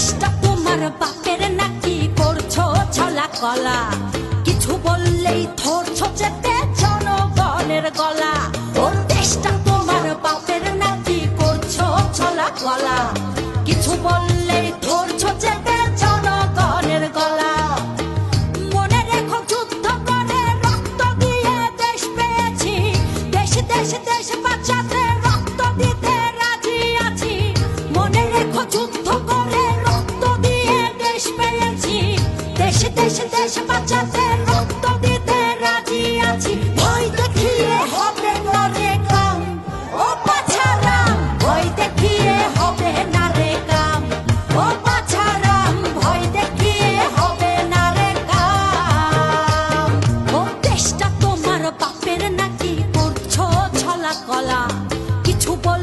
দেশটা তোমার বাপের নাকি করছ ছলা কলা? কিছু বললেই ধরছো চেপে জনগণের গলা। ওর দেশটা তোমার বাপের নাকি করছ ছলা কলা? কিছু বললেই ধরছো চেপে দেশ বাঁচাতে রক্ত দিতে রাজি আছি। ভয় দেখিয়ে হবে না রে কাম। ও পাছারাম ভয় দেখিয়ে হবে না রে কাম। ও পাছারাম ভয় দেখিয়ে হবে না রে কাম। ও দেশটা তোমার বাপের নাকি করছ ছলা কলা। কিছু বল